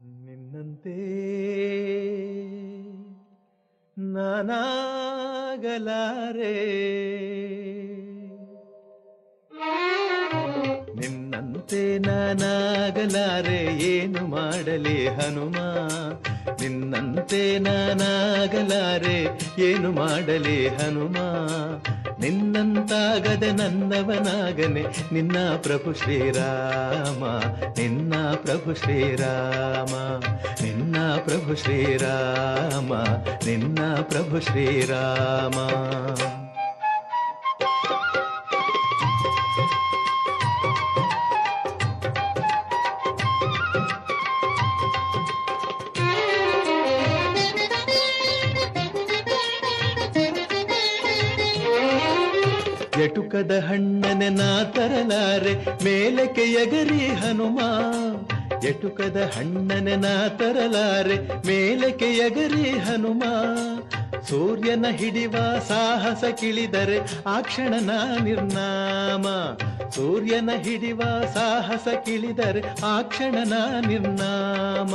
ನಿನ್ನಂತೆ ನಾನಾಗಲಾರೆ. ನಿನ್ನಂತೆ ನಾನಾಗಲಾರೆ ಏನು ಮಾಡಲಿ ಹನುಮ? ನಿನ್ನಂತೆ ನಾನಾಗಲಾರೆ ಏನು ಮಾಡಲಿ ಹನುಮ? ನಿನ್ನಂತಾಗದೆ ನನ್ನವನಾಗನೆ ನಿನ್ನ ಪ್ರಭು ಶ್ರೀರಾಮ ನಿನ್ನ ಪ್ರಭು ಶ್ರೀರಾಮ ನಿನ್ನ ಪ್ರಭು ಶ್ರೀರಾಮ ನಿನ್ನ ಪ್ರಭು ಶ್ರೀರಾಮ. ಎಟುಕದ ಹಣ್ಣನೆ ನಾ ತರಲಾರೆ ಮೇಲಕ್ಕೆ ಎಗರಿ ಹನುಮ. ಎಟುಕದ ಹಣ್ಣನೆ ನಾ ತರಲಾರೆ ಮೇಲಕ್ಕೆ ಎಗರಿ ಹನುಮ. ಸೂರ್ಯನ ಹಿಡಿವ ಸಾಹಸ ಕಿಳಿದರೆ ಆ ಕ್ಷಣ ನಾ ನಿರ್ನಾಮ. ಸೂರ್ಯನ ಹಿಡಿವ ಸಾಹಸ ಕಿಳಿದರೆ ಆ ಕ್ಷಣ ನಾ ನಿರ್ನಾಮ.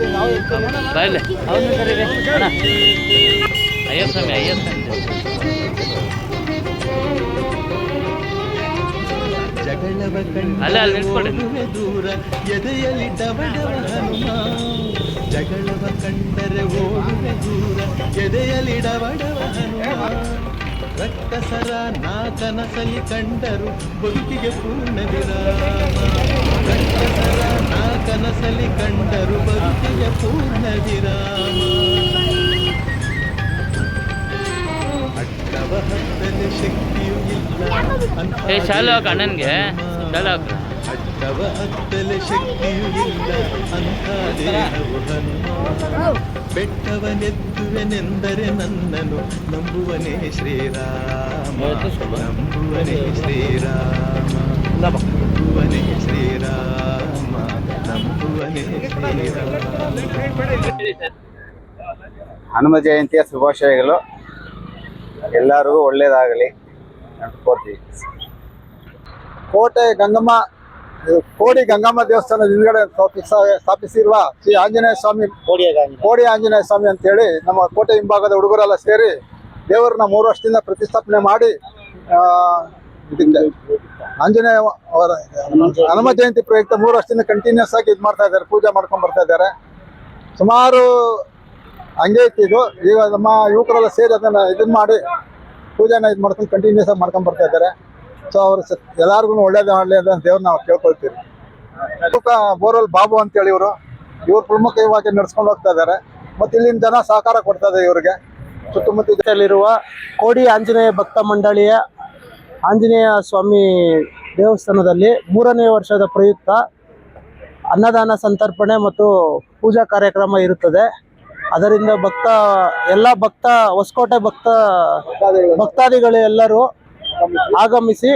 ಬಾಯ್ಲೆ ಅವನು ಕರೀರಿ ಅಣ್ಣ ಸ್ವಾಮಿ ಅಯ್ಯಪ್ಪ ಸ್ವಾಮಿ. ಅಲ್ಲ, ಅಲ್ಲಿ. ಕಂಡರೆ ದೂರ ಎದೆಯಲ್ಲಿ ಜಗಳವ ಕಂಡರೆ ಓಡುವೆ ದೂರ ಎದೆಯಲ್ಲಿ ಡವಡವ ರಕ್ಕಸರ ನಾ ಕನಸಲಿ ಕಂಡರು ಬದುಕಿಗೆ ಪೂರ್ಣ ವಿರಾಮ ರಕ್ಕಸರ ನಾ ಕನಸಲಿ ಕಂಡರು ಬದುಕಿಗೆ ಪೂರ್ಣ ವಿರಾಮ ಅಡ್ಡವ ಶಕ್ತಿಯು ಇಲ್ಲ ಅಂತ ಶಾಲು ಅಣ್ಣನ್ಗೆ ಅಣ್ಣನಿಗೆ. ಶಾಲು ಹಾಕು ಅತ್ತಲೆ ಶಕ್ತಿಯು ಇಲ್ಲ ಅಂಥ ದೇಹವು ಹನುಮ ಬೆಟ್ಟವನೆದ್ದುವೆನೆಂದರೆ ನನ್ನನು ನಂಬುವನೇ ಶ್ರೀರಾಮ. ನಂಬುವನೇ ಶ್ರೀರಾಮ. ನಂಬುವನೇ ಶ್ರೀರಾಮ. ನಂಬುವನೇ ಶ್ರೀರಾಮ. ಹನುಮ ಜಯಂತಿಯ ಶುಭಾಶಯಗಳು. ಎಲ್ಲರಿಗೂ ಒಳ್ಳೆಯದಾಗಲಿ ಅಂತ ಕೋರ್ತೀವಿ. ಕೋಟೆ ಗಂಗಮ್ಮ ಕೋಡಿ ಗಂಗಮ್ಮ ದೇವಸ್ಥಾನದ ಹಿಂದ್ಗಡೆ ಸ್ಥಾಪಿಸ ಸ್ಥಾಪಿಸಿರುವ ಶ್ರೀ ಆಂಜನೇಯ ಸ್ವಾಮಿ ಕೋಡಿ ಆಂಜನೇಯ. ಸ್ವಾಮಿ ಅಂತೇಳಿ ನಮ್ಮ ಕೋಟೆ ಹಿಂಭಾಗದ ಹುಡುಗರೆಲ್ಲ ಸೇರಿ ದೇವರನ್ನ ಮೂರು ವರ್ಷದಿಂದ ಪ್ರತಿಷ್ಠಾಪನೆ ಮಾಡಿ ಆಂಜನೇಯ ಅವರ ಹನುಮ ಜಯಂತಿ ಪ್ರಯುಕ್ತ ಮೂರು ವರ್ಷದಿಂದ ಕಂಟಿನ್ಯೂಸ್ ಆಗಿ ಇದು ಮಾಡ್ತಾ ಇದ್ದಾರೆ ಪೂಜೆ ಮಾಡ್ಕೊಂಡು ಬರ್ತಾ ಇದ್ದಾರೆ. ಸುಮಾರು ಹಂಗೆ ಇತ್ತು ಇದು. ಈಗ ನಮ್ಮ ಯುವಕರೆಲ್ಲ ಸೇರಿ ಅದನ್ನ ಇದನ್ನ ಮಾಡಿ ಪೂಜೆನ ಇದು ಮಾಡ್ಕೊಂಡು ಕಂಟಿನ್ಯೂಸ್ ಆಗಿ ಮಾಡ್ಕೊಂಡು ಬರ್ತಾ ಇದ್ದಾರೆ. ಸೊ ಅವ್ರು ಎಲ್ಲಾರ್ಗು ಒಳ್ಳೇದು ಮಾಡಲಿ ಅಂತ ದೇವ್ರು ನಾವು ಕೇಳ್ಕೊಳ್ತೀವಿ. ಪ್ರಮುಖ ಬೋರ್ವೆಲ್ ಬಾಬು ಅಂತೇಳಿ ಇವರು. ಇವ್ರು ಪ್ರಮುಖವಾಗಿ ನಡ್ಸ್ಕೊಂಡು ಹೋಗ್ತಾ ಇದ್ದಾರೆ ಮತ್ತೆ ಇಲ್ಲಿನ ಜನ ಸಹಕಾರ ಕೊಡ್ತಾ ಇದೆ ಇವರಿಗೆ. ಸುತ್ತಮುತ್ತ ಇರುವ ಕೋಡಿ ಆಂಜನೇಯ ಭಕ್ತ ಮಂಡಳಿಯ ಆಂಜನೇಯ ಸ್ವಾಮಿ ದೇವಸ್ಥಾನದಲ್ಲಿ ಮೂರನೇ ವರ್ಷದ ಪ್ರಯುಕ್ತ ಅನ್ನದಾನ ಸಂತರ್ಪಣೆ ಮತ್ತು ಪೂಜಾ ಕಾರ್ಯಕ್ರಮ ಇರುತ್ತದೆ. ಅದರಿಂದ ಭಕ್ತ, ಎಲ್ಲ ಭಕ್ತ, ಹೊಸಕೋಟೆ ಭಕ್ತ, ಭಕ್ತಾದಿಗಳು ಎಲ್ಲರೂ ಆಗಮಿಸಿ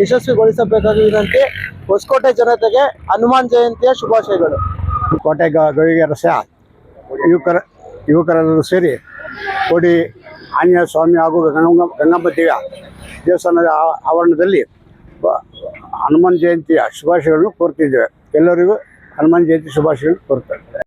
ಯಶಸ್ವಿಗೊಳಿಸಬೇಕಾಗಿ ವಿನಂತಿ ಹೊಸಕೋಟೆ ಜನತೆಗೆ ಹನುಮಾನ್ ಜಯಂತಿಯ ಶುಭಾಶಯಗಳು. ಕೋಟೆ ಗವಿಗೆ ರಸ, ಯುವಕರ, ಯುವಕರೆಲ್ಲರೂ ಸೇರಿ ಕೋಡಿ ಆಂಜನೇಯ ಸ್ವಾಮಿ ಹಾಗೂ ಗಂಗಮ್ಮ ದೇವಿಯ ದೇವಸ್ಥಾನದ ಆವರಣದಲ್ಲಿ ಹನುಮಾನ್ ಜಯಂತಿಯ ಶುಭಾಶಯಗಳನ್ನು ಕೋರ್ತಿದ್ದೇವೆ. ಎಲ್ಲರಿಗೂ ಹನುಮಾನ್ ಜಯಂತಿ ಶುಭಾಶಯಗಳು ಕೋರ್ತೇವೆ.